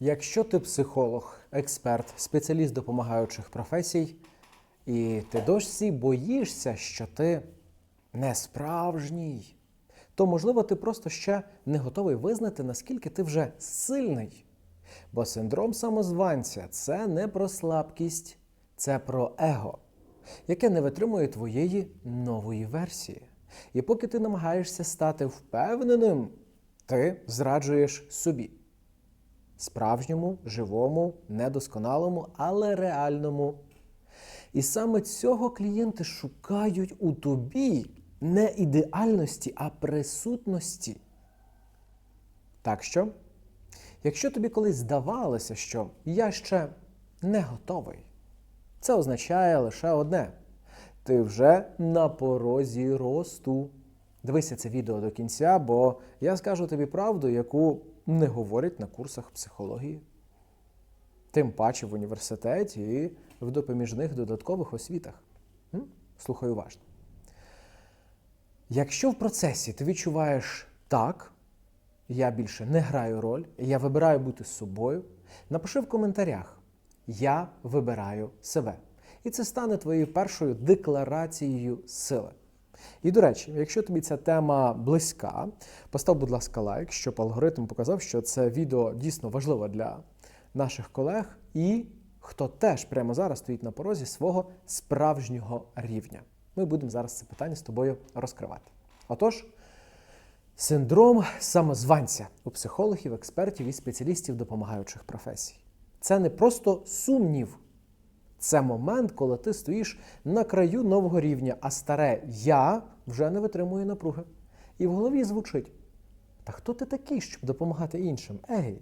Якщо ти психолог, експерт, спеціаліст допомагаючих професій, і ти досі боїшся, що ти не справжній, то можливо ти просто ще не готовий визнати, наскільки ти вже сильний. Бо синдром самозванця це не про слабкість, це про его, яке не витримує твоєї нової версії. І поки ти намагаєшся стати впевненим, ти зраджуєш собі справжньому, живому, недосконалому, але реальному. І саме цього клієнти шукають у тобі не ідеальності, а присутності. Так що, якщо тобі колись здавалося, що я ще не готовий, це означає лише одне: ти вже на порозі росту. Дивися це відео до кінця, бо я скажу тобі правду, яку не говорять на курсах психології, тим паче в університеті і в допоміжних додаткових освітах. Слухай уважно. Якщо в процесі ти відчуваєш так, я більше не граю роль, я вибираю бути з собою, напиши в коментарях Я вибираю себе. І це стане твоєю першою декларацією сили. І до речі, якщо тобі ця тема близька, постав, будь ласка, лайк, щоб алгоритм показав, що це відео дійсно важливе для наших колег і хто теж прямо зараз стоїть на порозі свого справжнього рівня. Ми будемо зараз це питання з тобою розкривати. Отож, синдром самозванця у психологів, експертів і спеціалістів допомагаючих професій. Це не просто сумнів. Це момент, коли ти стоїш на краю нового рівня, а старе я вже не витримує напруги. І в голові звучить: Та хто ти такий, щоб допомагати іншим? Ей!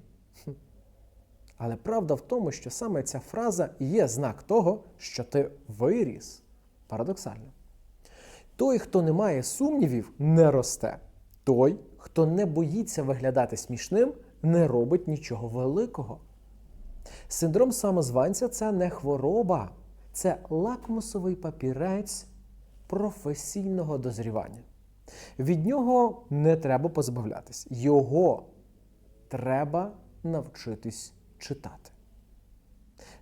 Але правда в тому, що саме ця фраза є знак того, що ти виріс. Парадоксально. Той, хто не має сумнівів, не росте. Той, хто не боїться виглядати смішним, не робить нічого великого. Синдром самозванця це не хвороба, це лакмусовий папірець професійного дозрівання. Від нього не треба позбавлятись. Його треба навчитись читати.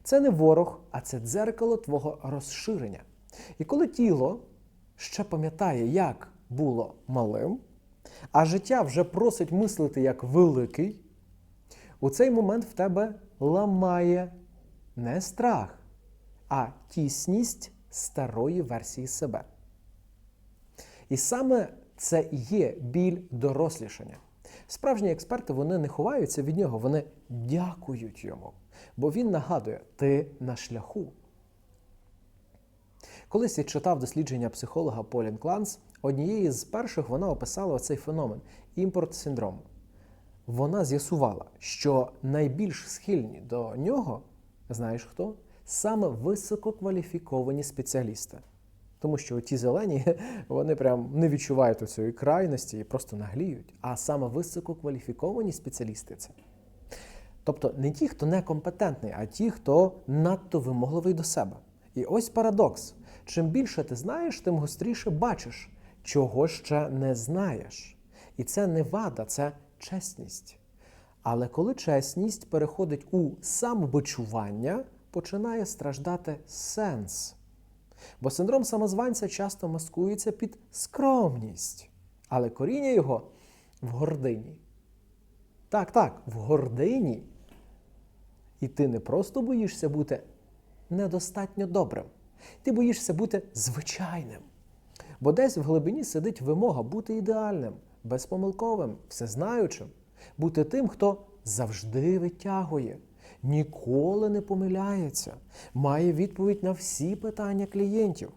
Це не ворог, а це дзеркало твого розширення. І коли тіло ще пам'ятає, як було малим, а життя вже просить мислити як великий, у цей момент в тебе ламає не страх, а тісність старої версії себе. І саме це є біль дорослішання. Справжні експерти вони не ховаються від нього, вони дякують йому. Бо він нагадує, ти на шляху. Колись я читав дослідження психолога Полін Кланс, однієї з перших вона описала цей феномен імпорт синдрому. Вона з'ясувала, що найбільш схильні до нього, знаєш хто? Саме висококваліфіковані спеціалісти. Тому що ті зелені вони прям не відчувають цієї крайності і просто нагліють. А саме висококваліфіковані спеціалісти це. Тобто не ті, хто некомпетентний, а ті, хто надто вимогливий до себе. І ось парадокс: чим більше ти знаєш, тим гостріше бачиш, чого ще не знаєш. І це не вада, це чесність. Але коли чесність переходить у самобичування, починає страждати сенс. Бо синдром самозванця часто маскується під скромність, але коріння його в гордині. Так, так, в гордині. І ти не просто боїшся бути недостатньо добрим, ти боїшся бути звичайним. Бо десь в глибині сидить вимога бути ідеальним, безпомилковим, всезнаючим, бути тим, хто завжди витягує, ніколи не помиляється, має відповідь на всі питання клієнтів.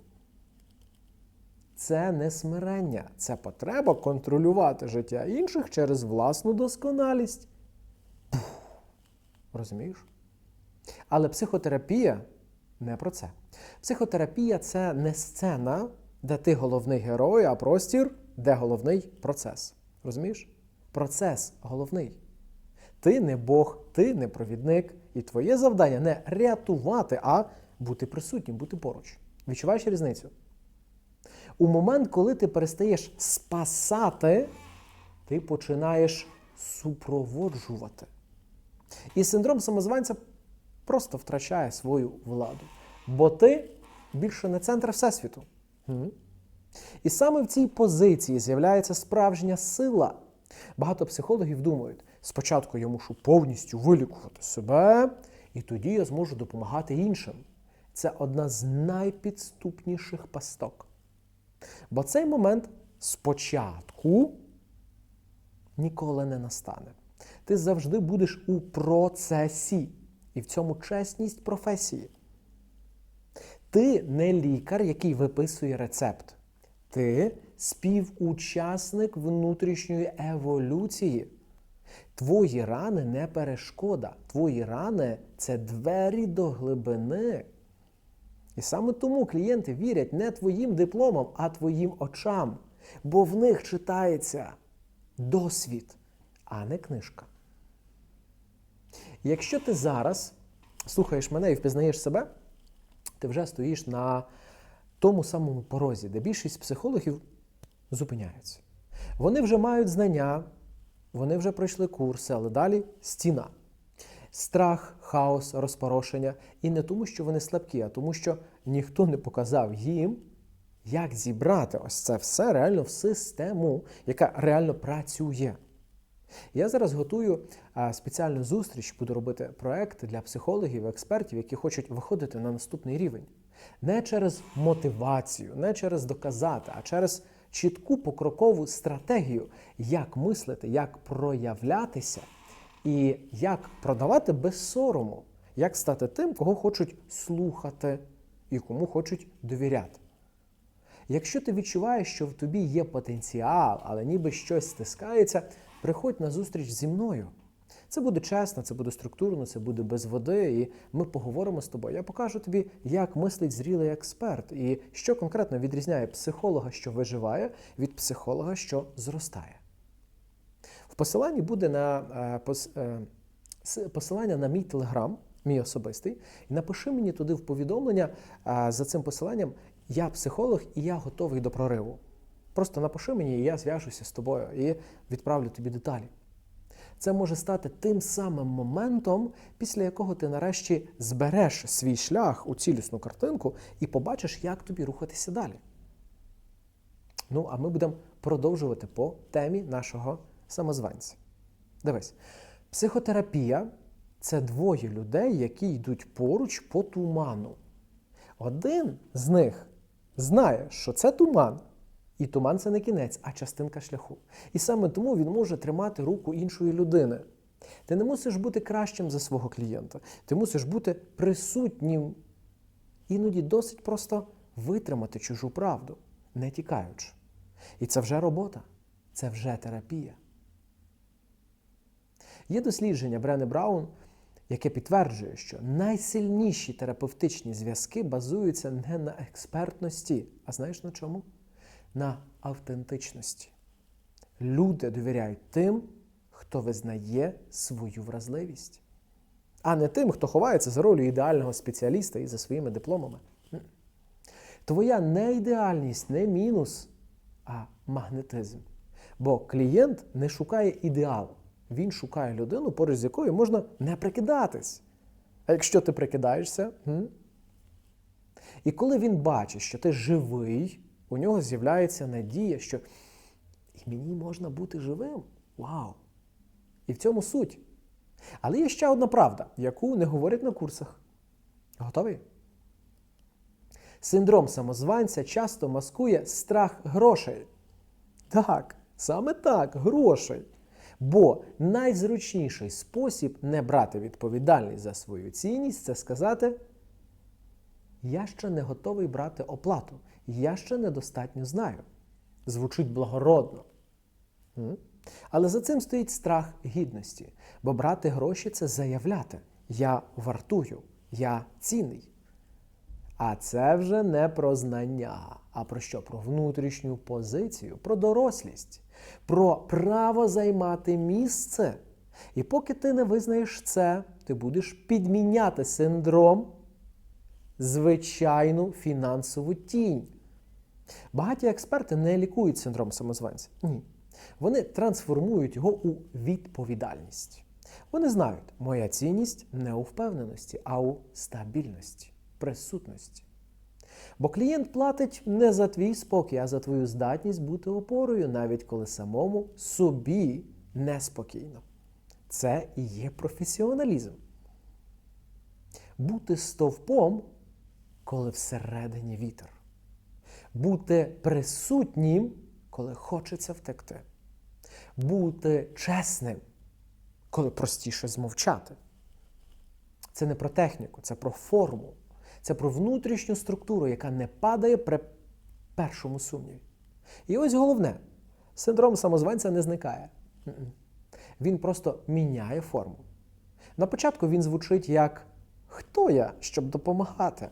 Це не смирення, це потреба контролювати життя інших через власну досконалість. Пух. Розумієш? Але психотерапія не про це. Психотерапія це не сцена, де ти головний герой, а простір, де головний процес. Розумієш? Процес головний. Ти не Бог, ти не провідник, і твоє завдання не рятувати, а бути присутнім, бути поруч. Відчуваєш різницю? У момент, коли ти перестаєш спасати, ти починаєш супроводжувати. І синдром самозванця просто втрачає свою владу. Бо ти більше не центр Всесвіту. І саме в цій позиції з'являється справжня сила. Багато психологів думають, спочатку я мушу повністю вилікувати себе, і тоді я зможу допомагати іншим. Це одна з найпідступніших пасток. Бо цей момент спочатку ніколи не настане. Ти завжди будеш у процесі, і в цьому чесність професії. Ти не лікар, який виписує рецепт. Ти співучасник внутрішньої еволюції. Твої рани не перешкода. Твої рани це двері до глибини. І саме тому клієнти вірять не твоїм дипломам, а твоїм очам. Бо в них читається досвід, а не книжка. Якщо ти зараз слухаєш мене і впізнаєш себе, ти вже стоїш на тому самому порозі, де більшість психологів зупиняються. Вони вже мають знання, вони вже пройшли курси, але далі стіна. Страх, хаос, розпорошення. І не тому, що вони слабкі, а тому, що ніхто не показав їм, як зібрати ось це все реально в систему, яка реально працює. Я зараз готую спеціальну зустріч, буду робити проект для психологів, експертів, які хочуть виходити на наступний рівень. Не через мотивацію, не через доказати, а через чітку покрокову стратегію, як мислити, як проявлятися і як продавати без сорому, як стати тим, кого хочуть слухати і кому хочуть довіряти. Якщо ти відчуваєш, що в тобі є потенціал, але ніби щось стискається, приходь на зустріч зі мною. Це буде чесно, це буде структурно, це буде без води, і ми поговоримо з тобою. Я покажу тобі, як мислить зрілий експерт, і що конкретно відрізняє психолога, що виживає, від психолога, що зростає. В посиланні буде на е, е, посилання на мій телеграм, мій особистий, і напиши мені туди в повідомлення е, за цим посиланням Я психолог і я готовий до прориву. Просто напиши мені, і я зв'яжуся з тобою і відправлю тобі деталі. Це може стати тим самим моментом, після якого ти нарешті збереш свій шлях у цілісну картинку і побачиш, як тобі рухатися далі. Ну, а ми будемо продовжувати по темі нашого самозванця. Дивись, психотерапія це двоє людей, які йдуть поруч по туману. Один з них знає, що це туман, і туман це не кінець, а частинка шляху. І саме тому він може тримати руку іншої людини. Ти не мусиш бути кращим за свого клієнта. Ти мусиш бути присутнім. Іноді досить просто витримати чужу правду, не тікаючи. І це вже робота, це вже терапія. Є дослідження Брене Браун, яке підтверджує, що найсильніші терапевтичні зв'язки базуються не на експертності, а знаєш на чому? На автентичності. Люди довіряють тим, хто визнає свою вразливість, а не тим, хто ховається за ролью ідеального спеціаліста і за своїми дипломами. Твоя не ідеальність не мінус, а магнетизм. Бо клієнт не шукає ідеалу. Він шукає людину, поруч з якою можна не прикидатись. А якщо ти прикидаєшся, і коли він бачить, що ти живий, у нього з'являється надія, що і мені можна бути живим. Вау! І в цьому суть. Але є ще одна правда, яку не говорять на курсах. Готовий? Синдром самозванця часто маскує страх грошей. Так, саме так, грошей. Бо найзручніший спосіб не брати відповідальність за свою цінність це сказати: Я ще не готовий брати оплату, я ще недостатньо знаю. Звучить благородно. Але за цим стоїть страх гідності, бо брати гроші це заявляти: Я вартую, я цінний. А це вже не про знання, а про що? Про внутрішню позицію, про дорослість, про право займати місце. І поки ти не визнаєш це, ти будеш підміняти синдром звичайну фінансову тінь. Багаті експерти не лікують синдром самозванця. Ні. Вони трансформують його у відповідальність. Вони знають, моя цінність не у впевненості, а у стабільності, присутності. Бо клієнт платить не за твій спокій, а за твою здатність бути опорою, навіть коли самому собі неспокійно. Це і є професіоналізм. Бути стовпом, коли всередині вітер. Бути присутнім, коли хочеться втекти. Бути чесним, коли простіше змовчати. Це не про техніку, це про форму. Це про внутрішню структуру, яка не падає при першому сумніві. І ось головне: синдром самозванця не зникає. Він просто міняє форму. На початку він звучить як Хто я, щоб допомагати?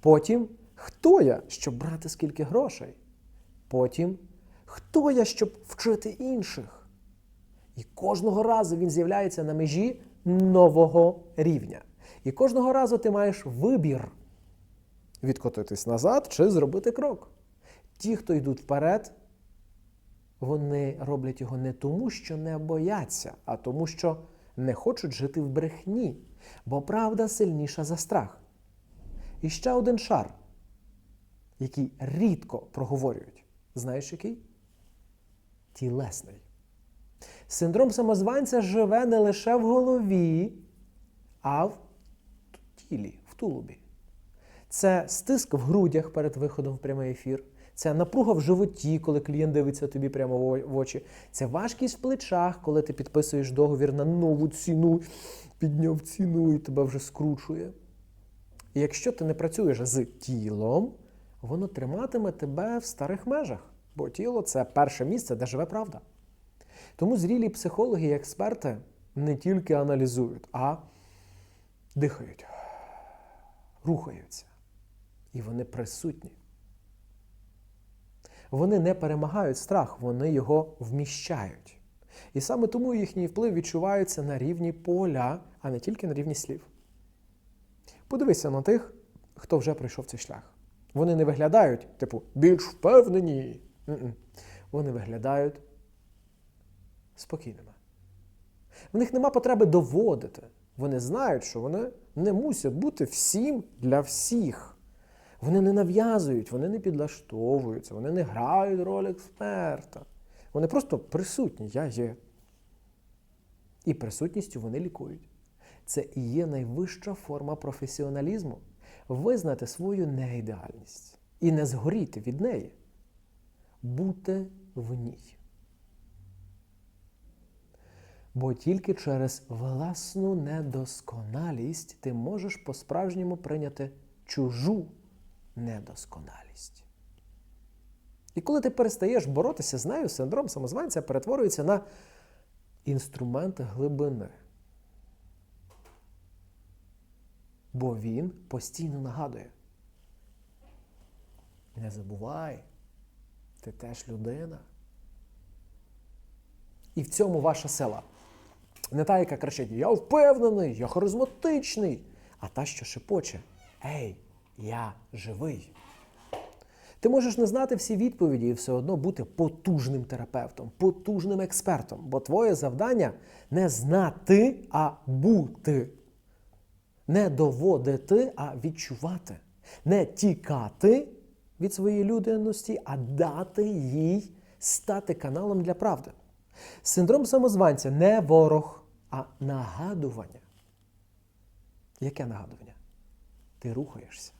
Потім Хто я, щоб брати скільки грошей? Потім Хто я, щоб вчити інших? І кожного разу він з'являється на межі нового рівня. І кожного разу ти маєш вибір відкотитись назад чи зробити крок. Ті, хто йдуть вперед, вони роблять його не тому, що не бояться, а тому, що не хочуть жити в брехні, бо правда сильніша за страх. І ще один шар, який рідко проговорюють. Знаєш який? Тілесний. Синдром самозванця живе не лише в голові, а в тілі, в тулубі. Це стиск в грудях перед виходом в прямий ефір. Це напруга в животі, коли клієнт дивиться тобі прямо в очі. Це важкість в плечах, коли ти підписуєш договір на нову ціну, підняв ціну і тебе вже скручує. І якщо ти не працюєш з тілом, воно триматиме тебе в старих межах, бо тіло це перше місце, де живе правда. Тому зрілі психологи і експерти не тільки аналізують, а дихають, рухаються. І вони присутні. Вони не перемагають страх, вони його вміщають. І саме тому їхній вплив відчувається на рівні поля, а не тільки на рівні слів. Подивися на тих, хто вже пройшов цей шлях. Вони не виглядають, типу, більш впевнені. Н-н. Вони виглядають спокійними. В них нема потреби доводити. Вони знають, що вони не мусять бути всім для всіх. Вони не нав'язують, вони не підлаштовуються, вони не грають роль експерта. Вони просто присутні, я є. І присутністю вони лікують. Це і є найвища форма професіоналізму визнати свою неідеальність і не згоріти від неї, бути в ній. Бо тільки через власну недосконалість ти можеш по-справжньому прийняти чужу недосконалість. І коли ти перестаєш боротися з нею, синдром самозванця перетворюється на інструмент глибини. Бо він постійно нагадує. Не забувай, ти теж людина. І в цьому ваша сила. Не та, яка кричить Я впевнений, я харизматичний, а та, що шепоче Ей, я живий. Ти можеш не знати всі відповіді і все одно бути потужним терапевтом, потужним експертом, бо твоє завдання не знати, а бути. Не доводити, а відчувати. Не тікати від своєї людяності, а дати їй стати каналом для правди. Синдром самозванця не ворог, а нагадування. Яке нагадування? Ти рухаєшся.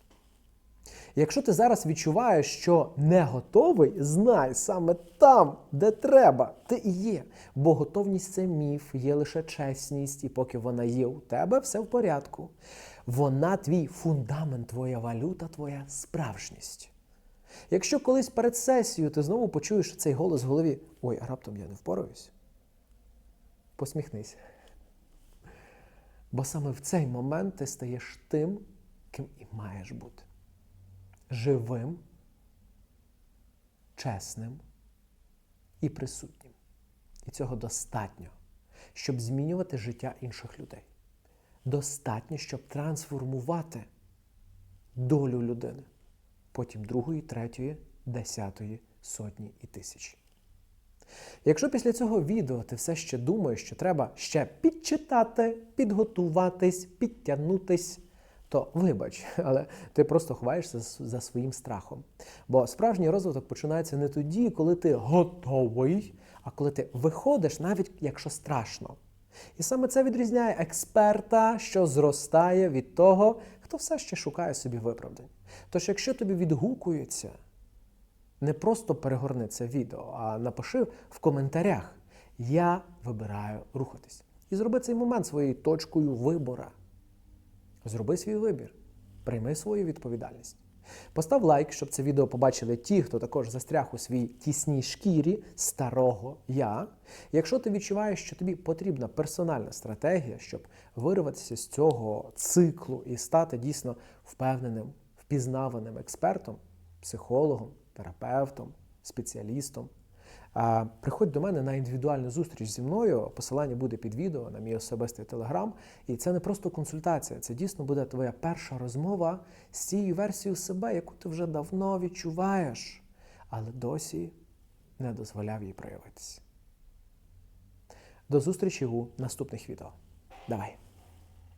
Якщо ти зараз відчуваєш, що не готовий, знай саме там, де треба, ти і є. Бо готовність це міф, є лише чесність, і поки вона є у тебе, все в порядку. Вона твій фундамент, твоя валюта, твоя справжність. Якщо колись перед сесією ти знову почуєш цей голос в голові: ой, а раптом я не впораюсь, посміхнись. Бо саме в цей момент ти стаєш тим, ким і маєш бути. Живим, чесним і присутнім. І цього достатньо, щоб змінювати життя інших людей. Достатньо, щоб трансформувати долю людини потім другої, третьої, десятої, сотні і тисячі. Якщо після цього відео ти все ще думаєш, що треба ще підчитати, підготуватись, підтягнутись, то вибач, але ти просто ховаєшся за своїм страхом. Бо справжній розвиток починається не тоді, коли ти готовий, а коли ти виходиш, навіть якщо страшно. І саме це відрізняє експерта, що зростає від того, хто все ще шукає собі виправдань. Тож, якщо тобі відгукується, не просто перегорни це відео, а напиши в коментарях: Я вибираю рухатись. І зроби цей момент своєю точкою вибора. Зроби свій вибір, прийми свою відповідальність. Постав лайк, щоб це відео побачили ті, хто також застряг у своїй тісній шкірі старого я. Якщо ти відчуваєш, що тобі потрібна персональна стратегія, щоб вирватися з цього циклу і стати дійсно впевненим, впізнаваним експертом, психологом, терапевтом, спеціалістом. Приходь до мене на індивідуальну зустріч зі мною. Посилання буде під відео на мій особистий телеграм. І це не просто консультація, це дійсно буде твоя перша розмова з цією версією себе, яку ти вже давно відчуваєш, але досі не дозволяв їй проявитися. До зустрічі у наступних відео. Давай!